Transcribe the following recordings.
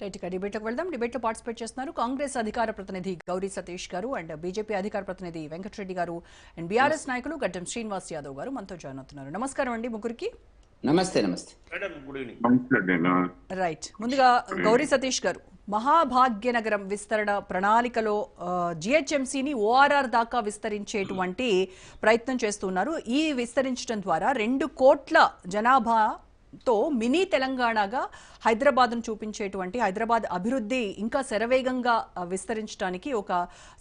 Right ఇక డిబేట్లోకి వెళ్దాం. డిబేట్లో పార్టిసిపేట్ చేస్తున్నారు కాంగ్రెస్ అధికార ప్రతినిధి గౌరీ సతీష్ గారు అండ్ బీజేపీ అధికార ప్రతినిధి వెంకటరెడ్డి గారు అండ్ బీఆర్ఎస్ నాయకులు గడ్డం శ్రీనివాస్ యాదవ్ గారు మనతో జాయిన్ అవుతున్నారు. నమస్కారం అండి ముగ్గురికి. నమస్తే నమస్తే. రైట్ ముందుగా గౌరీ సతీష్ గారు మహాభాగ్యనగరం విస్తరణ ప్రణాళికలో జిహెచ్ఎంసీని ఓఆర్ఆర్ దాకా విస్తరించేటువంటి ప్రయత్నం చేస్తున్నారు. ఈ విస్తరించడం ద్వారా రెండు కోట్ల జనాభాతో మినీ తెలంగాణగా హైదరాబాద్ను చూపించేటువంటి హైదరాబాద్ అభివృద్ధి ఇంకా శరవేగంగా విస్తరించడానికి ఒక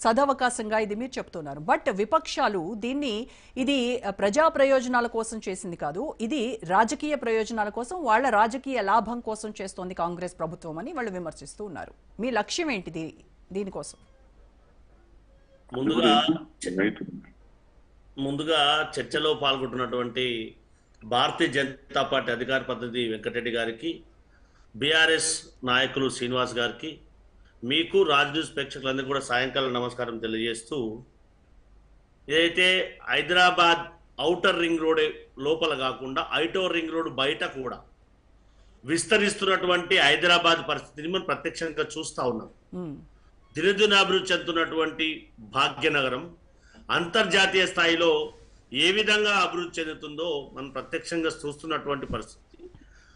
సదవకాశంగా ఇది మీరు చెప్తున్నారు. బట్ విపక్షాలు దీన్ని ఇది ప్రజా ప్రయోజనాల కోసం చేసింది కాదు. ఇది రాజకీయ ప్రయోజనాల కోసం వాళ్ళ రాజకీయ లాభం కోసం చేస్తోంది కాంగ్రెస్ ప్రభుత్వం అని వాళ్ళు విమర్శిస్తూ ఉన్నారు. మీ లక్ష్యం ఏంటిది దీనికోసం? ముందుగా చర్చలో పాల్గొంటున్నటువంటి భారతీయ జనతా పార్టీ అధికార ప్రతినిధి వెంకటరెడ్డి గారికి బీఆర్ఎస్ నాయకులు శ్రీనివాస్ గారికి మీకు రాజ్ న్యూస్ ప్రేక్షకులందరికీ కూడా సాయంకాలం నమస్కారం తెలియజేస్తూ ఏదైతే హైదరాబాద్ ఔటర్ రింగ్ రోడ్ లోపల కాకుండా ఐటోర్ రింగ్ రోడ్ బయట కూడా విస్తరిస్తున్నటువంటి హైదరాబాద్ పరిస్థితిని మనం ప్రత్యక్షంగా చూస్తా ఉన్నాం. దినదినాభివృద్ధి చెందుతున్నటువంటి భాగ్యనగరం అంతర్జాతీయ స్థాయిలో ఏ విధంగా అభివృద్ధి చెందుతుందో మనం ప్రత్యక్షంగా చూస్తున్నటువంటి పరిస్థితి.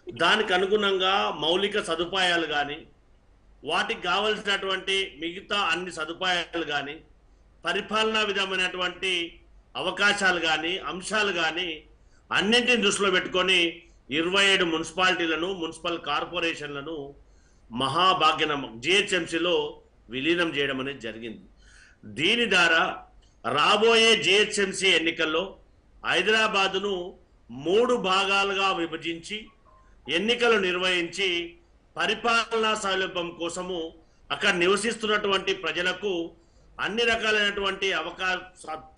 దానికి అనుగుణంగా మౌలిక సదుపాయాలు కానీ వాటికి కావలసినటువంటి మిగతా అన్ని సదుపాయాలు కానీ పరిపాలనా విధమైనటువంటి అవకాశాలు కానీ అంశాలు కానీ అన్నింటిని దృష్టిలో పెట్టుకొని ఇరవై ఏడు మున్సిపాలిటీలను మున్సిపల్ కార్పొరేషన్లను మహాభాగ్యనం జిహెచ్ఎంసీలో విలీనం చేయడం అనేది జరిగింది. దీని ద్వారా రాబోయే జిహెచ్ఎంసీ ఎన్నికల్లో హైదరాబాదును మూడు భాగాలుగా విభజించి ఎన్నికలు నిర్వహించి పరిపాలనా సౌలభ్యం కోసము అక్కడ నివసిస్తున్నటువంటి ప్రజలకు అన్ని రకాలైనటువంటి అవకాశ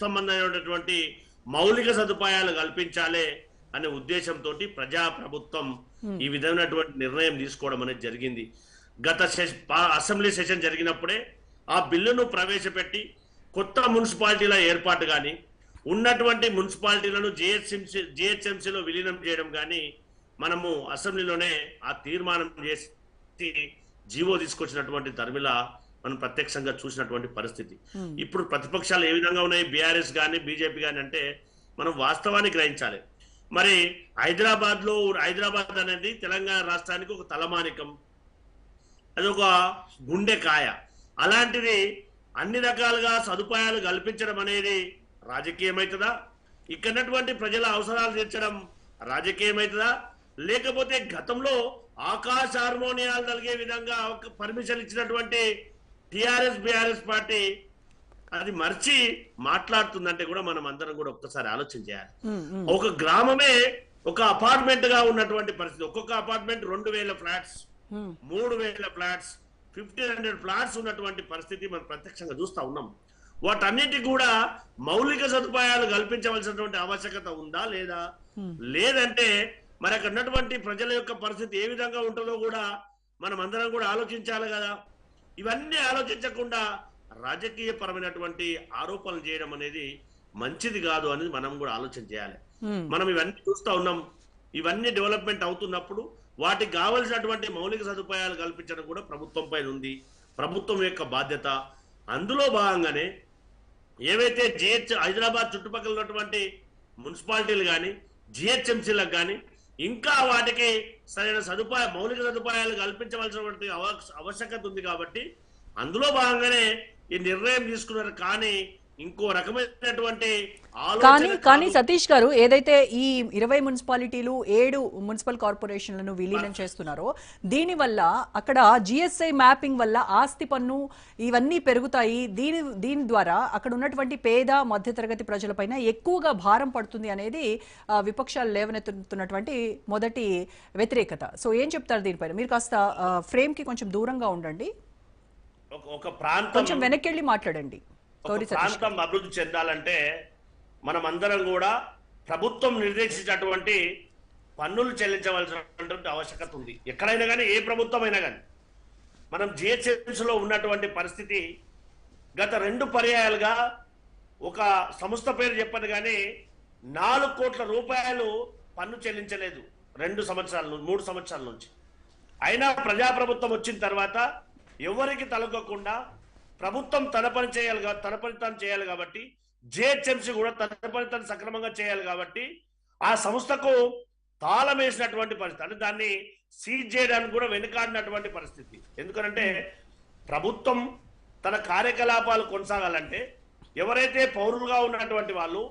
సంబంధమైనటువంటి మౌలిక సదుపాయాలు కల్పించాలి అనే ఉద్దేశంతో ప్రజా ప్రభుత్వం ఈ విధమైనటువంటి నిర్ణయం తీసుకోవడం అనేది జరిగింది. గత అసెంబ్లీ సెషన్ జరిగినప్పుడే ఆ బిల్లును ప్రవేశపెట్టి కొత్త మున్సిపాలిటీల ఏర్పాటు కానీ ఉన్నటువంటి మున్సిపాలిటీలను జిహెచ్ఎంసీ జిహెచ్ఎంసీలో విలీనం చేయడం కానీ మనము అసెంబ్లీలోనే ఆ తీర్మానం చేసి జీవో తీసుకొచ్చినటువంటి ధర్మిల మనం ప్రత్యక్షంగా చూసినటువంటి పరిస్థితి. ఇప్పుడు ప్రతిపక్షాలు ఏ విధంగా ఉన్నాయి? బీఆర్ఎస్ కానీ బీజేపీ కానీ అంటే మనం వాస్తవాన్ని గ్రహించాలి. మరి హైదరాబాద్లో హైదరాబాద్ అనేది తెలంగాణ రాష్ట్రానికి ఒక తలమానికం. అది ఒక గుండె కాయ. అలాంటిది అన్ని రకాలుగా సదుపాయాలు కల్పించడం అనేది రాజకీయమవుతుందా ఇక్కడటువంటి ప్రజల అవసరాలు తీర్చడం రాజకీయమవుతుందా లేకపోతే గతంలో ఆకాశ హార్మోనియాలు కలిగే విధంగా ఒక పర్మిషన్ ఇచ్చినటువంటి టిఆర్ఎస్ బిఆర్ఎస్ పార్టీ అది మర్చి మాట్లాడుతుందంటే కూడా మనం అందరం కూడా ఒక్కసారి ఆలోచన చేయాలి. ఒక గ్రామమే ఒక అపార్ట్మెంట్గా ఉన్నటువంటి పరిస్థితి. ఒక్కొక్క అపార్ట్మెంట్ రెండు వేల ఫ్లాట్స్. మూడు వేల ఫ్లాట్స్ ఫిఫ్టీన్ హండ్రెడ్ ఫ్లాట్స్ ఉన్నటువంటి పరిస్థితి మనం ప్రత్యక్షంగా చూస్తా ఉన్నాం. వాటన్నిటికి కూడా మౌలిక సదుపాయాలు కల్పించవలసినటువంటి ఆవశ్యకత ఉందా లేదా? లేదంటే మరి అక్కడ ఉన్నటువంటి ప్రజల యొక్క పరిస్థితి ఏ విధంగా ఉంటుందో కూడా మనం అందరం కూడా ఆలోచించాలి కదా. ఇవన్నీ ఆలోచించకుండా రాజకీయ పరమైనటువంటి ఆరోపణలు చేయడం అనేది మంచిది కాదు అనేది మనం కూడా ఆలోచన చేయాలి. మనం ఇవన్నీ చూస్తా ఉన్నాం. ఇవన్నీ డెవలప్మెంట్ అవుతున్నప్పుడు వాటికి కావలసినటువంటి మౌలిక సదుపాయాలు కల్పించడం కూడా ప్రభుత్వం పైన ఉంది. ప్రభుత్వం యొక్క బాధ్యత. అందులో భాగంగానే ఏవైతే జిహెచ్ హైదరాబాద్ చుట్టుపక్కల ఉన్నటువంటి మున్సిపాలిటీలు కానీ జిహెచ్ఎంసీలకు కానీ ఇంకా వాటికి సరైన సదుపాయ మౌలిక సదుపాయాలు కల్పించవలసినటువంటి అవ- ఆవశ్యకత ఉంది కాబట్టి అందులో భాగంగానే ఈ నిర్ణయం తీసుకున్నారు. కానీ ఇంకో రకమైనటువంటి కానీ కానీ. సతీష్ గారు ఏదైతే ఈ ఇరవై మున్సిపాలిటీలు ఏడు మున్సిపల్ కార్పొరేషన్లను విలీనం చేస్తున్నారో దీనివల్ల అక్కడ జిఎస్ఐ మ్యాపింగ్ వల్ల ఆస్తి పన్ను ఇవన్నీ పెరుగుతాయి. దీని దీని ద్వారా అక్కడ ఉన్నటువంటి పేద మధ్యతరగతి ప్రజలపైన ఎక్కువగా భారం పడుతుంది అనేది విపక్షాలు లేవనెత్తుతున్నటువంటి మొదటి వ్యతిరేకత. సో ఏం చెప్తారు దీనిపైన? మీరు కాస్త ఫ్రేమ్కి కొంచెం దూరంగా ఉండండి. ఒక ప్రాంతం కొంచెం వెనక్కి వెళ్ళి మాట్లాడండి. ప్రాంతం అభివృద్ధి చెందాలంటే మనం అందరం కూడా ప్రభుత్వం నిర్దేశించినటువంటి పన్నులు చెల్లించవలసినటువంటి ఆవశ్యకత ఉంది. ఎక్కడైనా కానీ ఏ ప్రభుత్వం అయినా కానీ. మనం జిహెచ్ఎంస్లో ఉన్నటువంటి పరిస్థితి గత రెండు పర్యాయాలుగా ఒక సంస్థ పేరు చెప్పదు కానీ నాలుగు కోట్ల రూపాయలు పన్ను చెల్లించలేదు రెండు సంవత్సరాల నుంచి మూడు సంవత్సరాల నుంచి. అయినా ప్రజాప్రభుత్వం వచ్చిన తర్వాత ఎవరికి తలగకుండా ప్రభుత్వం తన పని చేయాలి తన పని తను చేయాలి కాబట్టి జిహెచ్ఎంసీ కూడా తన పని తను సక్రమంగా చేయాలి కాబట్టి ఆ సంస్థకు తాళం వేసినటువంటి పరిస్థితి అంటే దాన్ని సీజ్ చేయడానికి కూడా వెనుకాడినటువంటి పరిస్థితి. ఎందుకంటే ప్రభుత్వం తన కార్యకలాపాలు కొనసాగాలంటే ఎవరైతే పౌరులుగా ఉన్నటువంటి వాళ్ళు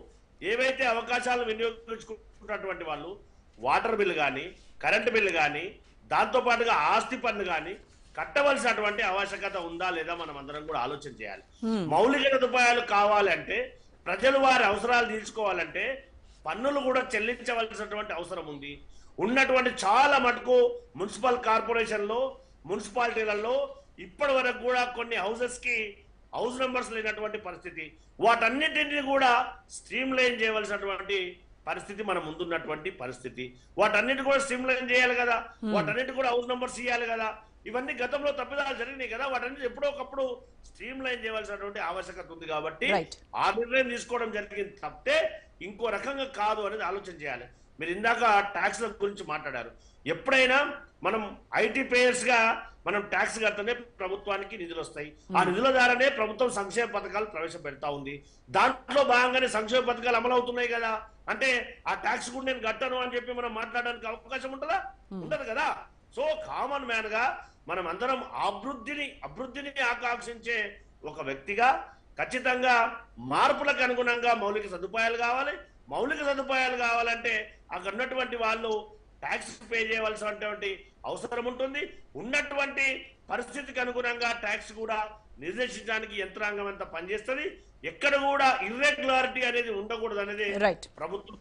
ఏవైతే అవకాశాలు వినియోగించుకుంటున్నటువంటి వాళ్ళు వాటర్ బిల్ కానీ కరెంటు బిల్లు కానీ దాంతో పాటుగా ఆస్తి పన్ను కానీ కట్టవలసినటువంటి ఆవశ్యకత ఉందా లేదా మనం అందరం కూడా ఆలోచన చేయాలి. మౌలిక సదుపాయాలు కావాలంటే ప్రజలు వారి అవసరాలు తీర్చుకోవాలంటే పన్నులు కూడా చెల్లించవలసినటువంటి అవసరం ఉంది. ఉన్నటువంటి చాలా మటుకు మున్సిపల్ కార్పొరేషన్లో మున్సిపాలిటీలలో ఇప్పటి వరకు కూడా కొన్ని హౌసెస్కి హౌస్ నెంబర్స్ లేనటువంటి పరిస్థితి. వాటన్నిటిని కూడా స్ట్రీమ్ లైన్ చేయవలసినటువంటి పరిస్థితి మన ముందున్నటువంటి పరిస్థితి. వాటన్నిటి కూడా స్ట్రీమ్ లైన్ చేయాలి కదా. వాటన్నిటి కూడా హౌస్ నెంబర్స్ ఇవ్వాలి కదా. ఇవన్నీ గతంలో తప్పిదాలు జరిగినాయి కదా వాటన్నిటి ఎప్పుడో ఒకప్పుడు స్ట్రీమ్ లైన్ చేయవలసినటువంటి ఆవశ్యకత ఉంది కాబట్టి. ఆ నిర్ణయం తీసుకోవడం జరిగింది తప్పితే ఇంకో రకంగా కాదు అనేది ఆలోచన చేయాలి. మీరు ఇందాక ట్యాక్స్ల గురించి మాట్లాడారు. ఎప్పుడైనా మనం ఐటీ పేయర్స్గా మనం ట్యాక్స్ కడితేనే ప్రభుత్వానికి నిధులు వస్తాయి. ఆ నిధుల ద్వారానే ప్రభుత్వం సంక్షేమ పథకాలు ప్రవేశపెడతా ఉంది. దాంట్లో భాగంగానే సంక్షేమ పథకాలు అమలు అవుతున్నాయి కదా. అంటే ఆ ట్యాక్స్ కూడా నేను కట్టను అని చెప్పి మనం మాట్లాడడానికి అవకాశం ఉంటుందా? ఉండదు కదా. సో కామన్ మ్యాన్గా మనం అందరం అభివృద్ధిని అభివృద్ధిని ఆకాంక్షించే ఒక వ్యక్తిగా ఖచ్చితంగా మార్పులకు అనుగుణంగా మౌలిక సదుపాయాలు కావాలి. మౌలిక సదుపాయాలు కావాలంటే అక్కడ ఉన్నటువంటి వాళ్ళు ట్యాక్స్ పే చేయవలసినటువంటి అవసరం ఉంటుంది. ఉన్నటువంటి పరిస్థితికి అనుగుణంగా ట్యాక్స్ కూడా నిర్దేశించడానికి యంత్రాంగం అంతా పనిచేస్తుంది. ఎక్కడ కూడా ఇర్రెగ్యులారిటీ అనేది ఉండకూడదు అనేది ప్రభుత్వం